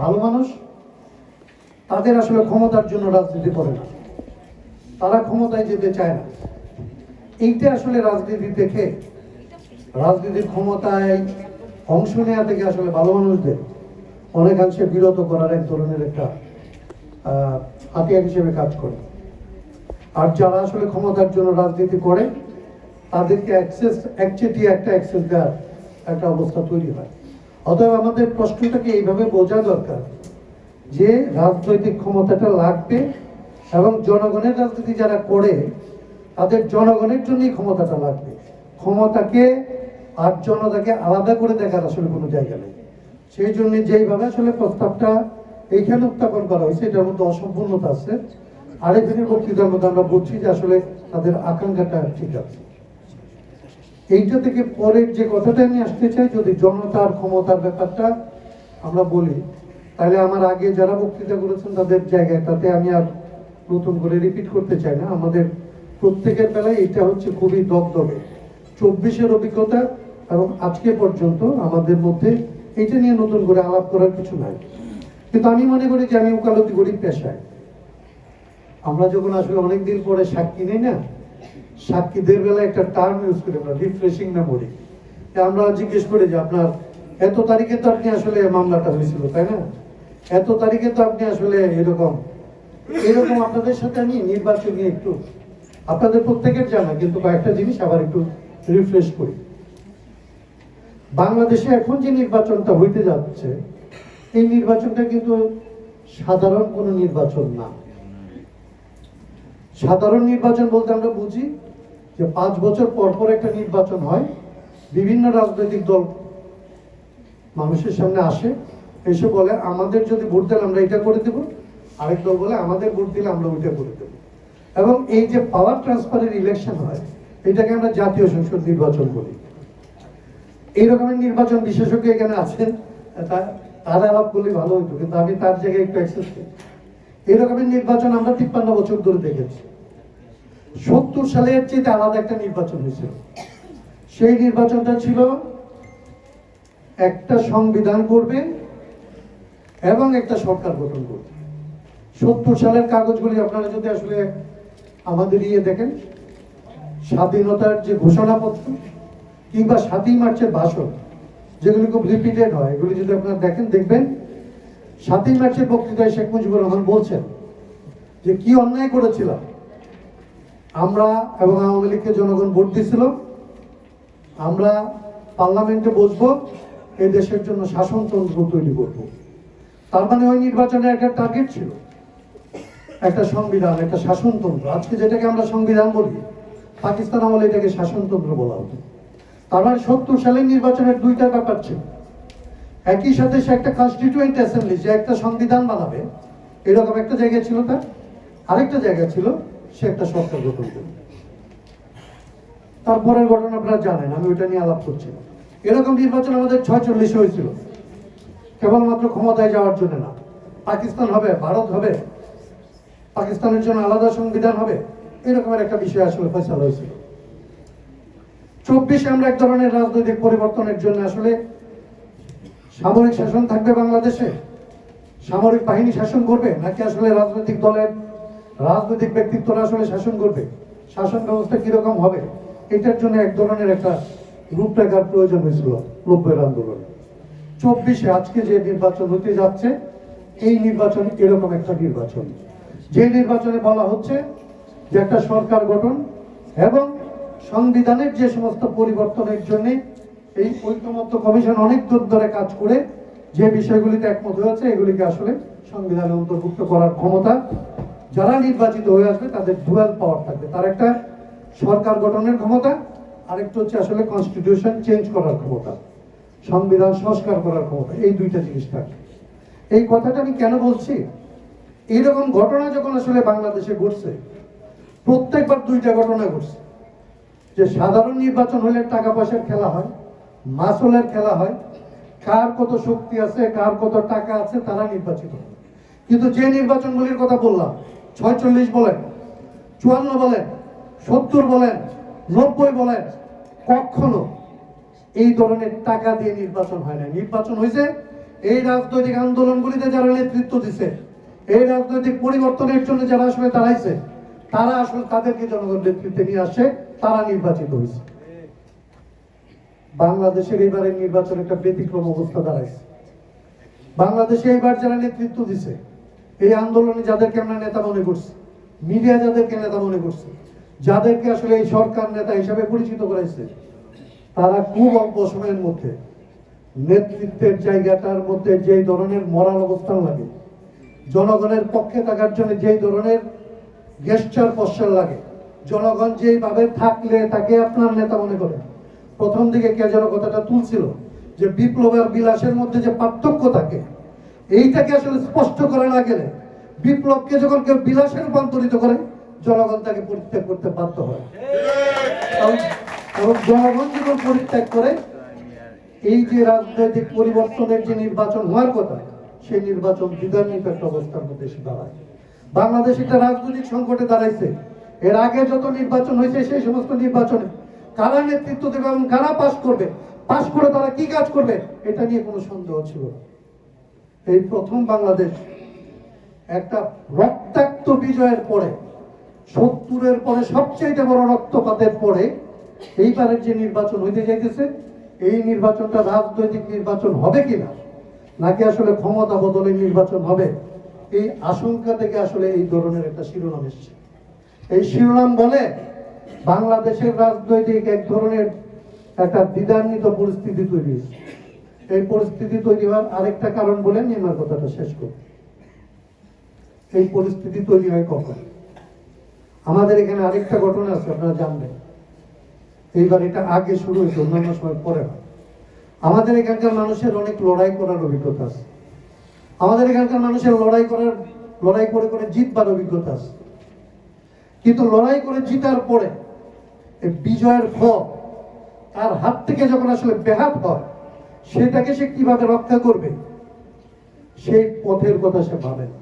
ভালো মানুষ, তাদের আসলে ক্ষমতার জন্য রাজনীতি করে না। তারা ক্ষমতায় যেতে চায় না। এইটা আসলে রাজনীতি দেখে, রাজনীতির ক্ষমতায় অংশ নেওয়া থেকে আসলে ভালো মানুষদের অনেকাংশে বিরত করার এক ধরনের একটা হাতিয়ার হিসেবে কাজ করে। আর যারা আসলে ক্ষমতার জন্য রাজনীতি করে, তাদেরকে অ্যাক্সেস একচেটিয়া একটা অ্যাক্সেস দেওয়ার একটা অবস্থা তৈরি হয়। অতএব আমাদের প্রশ্নটাকে এইভাবে বোঝা দরকার যে রাজনৈতিক ক্ষমতাটা লাগবে এবং জনগণের রাজনীতি যারা করে, তাদের জনগণের জন্যই ক্ষমতাটা লাগবে। ক্ষমতাকে আর জনতাকে আলাদা করে দেখার আসলে কোনো জায়গা নেই। সেই জন্য যেইভাবে আসলে প্রস্তাবটা এইখানে উত্থাপন করা হয়েছে, এটার মধ্যে অসম্পূর্ণতা আছে। আরেকদিনের বক্তৃতার মধ্যে আমরা বুঝছি যে আসলে তাদের আকাঙ্ক্ষাটা ঠিক আছে। এইটা থেকে পরের যে কথাটা আমি আসতে চাই, যদি জনতার ক্ষমতার ব্যাপারটা আমরা বলি, তাহলে আমার আগে যারা বক্তৃতা করেছেন তাদের জায়গায়, তাতে আমি আর নতুন করে রিপিট করতে চাই না। আমাদের প্রত্যেকের বেলায় এটা হচ্ছে খুবই দগদগে চব্বিশের অভিজ্ঞতা এবং আজকে পর্যন্ত আমাদের মধ্যে এটা নিয়ে নতুন করে আলাপ করার কিছু নাই। কিন্তু আমি মনে করি যে আমি উকালতি করি পেশায়। আমরা যখন আসলে অনেকদিন পরে সাক্ষী নেই না সাক্ষীদের বেলায় একটা টার্ম ইউজ করি আমরা রিফ্রেশিং মেমোরি আমরা জিজ্ঞেস করি যে আপনার এত তারিখে তো আপনি আসলে মামলাটা হয়েছিল, তাই না? এত তারিখে তো আপনি আসলে এরকম এরকম আপনাদের সাথে আমি নির্বাচন একটু, আপনাদের প্রত্যেকের জানা, কিন্তু কয়েকটা জিনিস আবার একটু রিফ্রেশ করি। বাংলাদেশে এখন যে নির্বাচনটা হইতে যাচ্ছে, এই নির্বাচনটা কিন্তু সাধারণ কোনো নির্বাচন না। সাধারণ নির্বাচন বলতে আমরা বুঝি যে পাঁচ বছর পর পর একটা নির্বাচন হয়, বিভিন্ন রাজনৈতিক দল মানুষের সামনে আসে, এসে বলে, আমাদের যদি ভোট দেন আমরা এটা করে দেবো। আরেক দল বলে, আমাদের ভোট দিলে আমরা ওইটা করে দেবো। এবং এই যে পাওয়ার ট্রান্সফারের ইলেকশন হয়, এটাকে আমরা জাতীয় সংসদ নির্বাচন বলি। এই রকমের নির্বাচন বিশেষজ্ঞ এখানে আছেন তার আলাপ করলে ভালো হতো কিন্তু আমি তার জায়গায় একটু অ্যাক্সেস করি। এই রকমের নির্বাচন আমরা তিপ্পান্ন বছর ধরে দেখেছি। সত্তর সালের চেয়ে আলাদা একটা নির্বাচন হয়েছিল সেই নির্বাচনটা ছিল একটা সংবিধান করবে এবং একটা সরকার গঠন করবে। সত্তর সালের কাগজগুলি আপনারা যদি আসলে আমাদের ইয়ে দেখেন, স্বাধীনতার যে ঘোষণাপত্র কিংবা সাতই মার্চের ভাষণ, যেগুলি খুব রিপিটেড হয়, এগুলি যদি আপনারা দেখেন, দেখবেন, সাতই মার্চের বক্তৃতায় শেখ মুজিবুর রহমান বলছেন যে কি অন্যায় করেছিলাম আমরা এবং আওয়ামী লীগকে জনগণ ভোট দিছিল আমরা পার্লামেন্টে বসবো, এই দেশের জন্য শাসনতন্ত্র তৈরি করব। তার মানে ওই নির্বাচনের একটা টার্গেট ছিল। একটা সংবিধান, একটা শাসনতন্ত্র। আজকে যেটাকে আমরা সংবিধান বলি, পাকিস্তান আমলে এটাকে শাসনতন্ত্র বলা হতো। তার মানে সত্তর সালের নির্বাচনের দুইটা ব্যাপার ছিল। একই সাথে সে একটা কনস্টিটিউয়েন্ট অ্যাসেম্বলি যে একটা সংবিধান বানাবে, এরকম একটা জায়গা ছিল তার। আরেকটা জায়গা ছিল সে একটা সরকার গঠন করবে তারপরের ঘটনা আপনারা জানেন, আমি ওইটা নিয়ে আলাপ করছি। এরকম নির্বাচন আমাদের ছয় চল্লিশে হয়েছিল। কেবলমাত্র ক্ষমতায় যাওয়ার জন্য না। পাকিস্তান হবে, ভারত হবে, পাকিস্তানের জন্য আলাদা সংবিধান হবে এরকমের একটা বিষয় আসলে ফয়সালা হয়েছিল। চব্বিশে আমরা এক ধরনের রাজনৈতিক পরিবর্তনের জন্য আসলে সামরিক শাসন থাকবে বাংলাদেশে? সামরিক বাহিনী শাসন করবে, নাকি আসলে রাজনৈতিক দলের রাজনৈতিক ব্যক্তিত্বরা আসলে শাসন করবে? শাসন ব্যবস্থা কীরকম হবে? এটার জন্য এক ধরনের একটা রূপরেখার প্রয়োজন হয়েছিল নব্বই আন্দোলনে। চব্বিশে আজকে যে নির্বাচন হতে যাচ্ছে, এই নির্বাচন এরকম একটা নির্বাচন। যে নির্বাচনে বলা হচ্ছে যে একটা সরকার গঠন এবং সংবিধানের যে সমস্ত পরিবর্তনের জন্য এই ঐক্যমত্য কমিশন অনেক দূর ধরে কাজ করে যে বিষয়গুলিতে একমত হয়েছে, এগুলিকে আসলে সংবিধানে অন্তর্ভুক্ত করার ক্ষমতা যারা নির্বাচিত হয়ে আসবে, তাদের ডুয়াল পাওয়ার থাকবে। তার একটা সরকার গঠনের ক্ষমতা, আরেকটা হচ্ছে আসলে কনস্টিটিউশন চেঞ্জ করার ক্ষমতা, সংবিধান সংস্কার করার ক্ষমতা, এই দুইটা জিনিস থাকবে। এই কথাটা আমি কেন বলছি? এইরকম ঘটনা যখন আসলে বাংলাদেশে ঘটছে, প্রত্যেকবার দুইটা ঘটনা ঘটছে। যে সাধারণ নির্বাচন হলে টাকা পয়সার খেলা হয়, মাসলের খেলা হয়, কার কত শক্তি আছে, কার কত টাকা আছে, তারা নির্বাচিত। কিন্তু যে নির্বাচনগুলির কথা বললাম ছয়চল্লিশ বলেন, চুয়ান্ন বলেন, সত্তর বলেন, নব্বই বলেন, কখনো এই ধরনের টাকা দিয়ে নির্বাচন হয় না নির্বাচন হয়েছে, এই রাজনৈতিক আন্দোলনগুলিতে যারা নেতৃত্ব দিছে, এই রাজনৈতিক পরিবর্তনের জন্য যারা আসলে দাঁড়াইছে, তারা আসলে তাদেরকে জনগণ নেতৃত্বে নিয়ে আসে, তারা নির্বাচিত হয়েছে। বাংলাদেশের এবারের নির্বাচন একটা ব্যতিক্রম অবস্থা দাঁড়াইছে। বাংলাদেশে এবার যারা নেতৃত্ব দিছে এই আন্দোলনে যাদেরকে আমরা নেতা মনে করছি, মিডিয়া যাদেরকে নেতা মনে করছে, যাদেরকে আসলে এই সরকার নেতা হিসাবে পরিচিত করেছে তারা খুব অল্প সময়ের মধ্যে নেতৃত্বের জায়গাটার মধ্যে যেই ধরনের মরাল অবস্থান লাগে, জনগণের পক্ষে থাকার জন্য যেই ধরনের গেস্টার পশ্চার লাগে, জনগণ যেইভাবে থাকলে তাকে আপনার নেতা মনে করে। প্রথম দিকে কে যেন কথাটা তুলছিল যে বিপ্লব আর বিলাসের মধ্যে যে পার্থক্য থাকে এইটাকে আসলে স্পষ্ট করা না গেলে বিপ্লবকে যখন কেউ বিলাসে রূপান্তরিত করে, জনগণ তাকে পরিত্যাগ করতে বাধ্য হয়। এবং- জনগণ যখন পরিত্যাগ করে, এই যে রাজনৈতিক পরিবর্তনের যে নির্বাচন হওয়ার কথা, সেই নির্বাচন দ্বিধান্বিত একটা অবস্থার মধ্যে এসে দাঁড়ায়। বাংলাদেশ একটা রাজনৈতিক সংকটে দাঁড়াইছে। এর আগে যত নির্বাচন হয়েছে, সেই সমস্ত নির্বাচনে কারা নেতৃত্ব দেবে এবং কারা পাশ করবে, পাশ করে তারা কি কাজ করবে, এটা নিয়ে কোনো সন্দেহ ছিল না। এই প্রথম বাংলাদেশ একটা রক্তাক্ত বিজয়ের পরে, সত্তরের পরে সবচেয়ে বড় রক্তপাতের পরে এইবারের যে নির্বাচন হইতে যাইতেছে, এই নির্বাচনটা রাজনৈতিক নির্বাচন হবে কিনা, নাকি আসলে ক্ষমতা বদলের নির্বাচন হবে, এই আশঙ্কা থেকে আসলে এই ধরনের একটা শিরোনাম এসছে। এই শিরোনাম বলে বাংলাদেশের রাজনৈতিক এক ধরনের একটা দ্বিধান্বিত পরিস্থিতি তৈরি হয়েছে। এই পরিস্থিতি তৈরি হওয়ার আরেকটা কারণ বলে আমি কথাটা শেষ করি এই পরিস্থিতি তৈরি হয় কখন? আমাদের এখানে আরেকটা ঘটনা আছে, আপনারা জানবেন। এইবার এটা আগে শুরু হয়েছে, অন্যান্য সময় পরে হয়। আমাদের এখানকার মানুষের অনেক লড়াই করার অভিজ্ঞতা আছে। আমাদের এখানকার মানুষের লড়াই করার, লড়াই করে করে জিতবার অভিজ্ঞতা আছে। কিন্তু লড়াই করে জিতার পরে বিজয়ের ফল তার হাত থেকে যখন আসলে ব্যাহাত হয় সেটাকে সে কীভাবে রক্ষা করবে সেই পথের কথা সে ভাবে।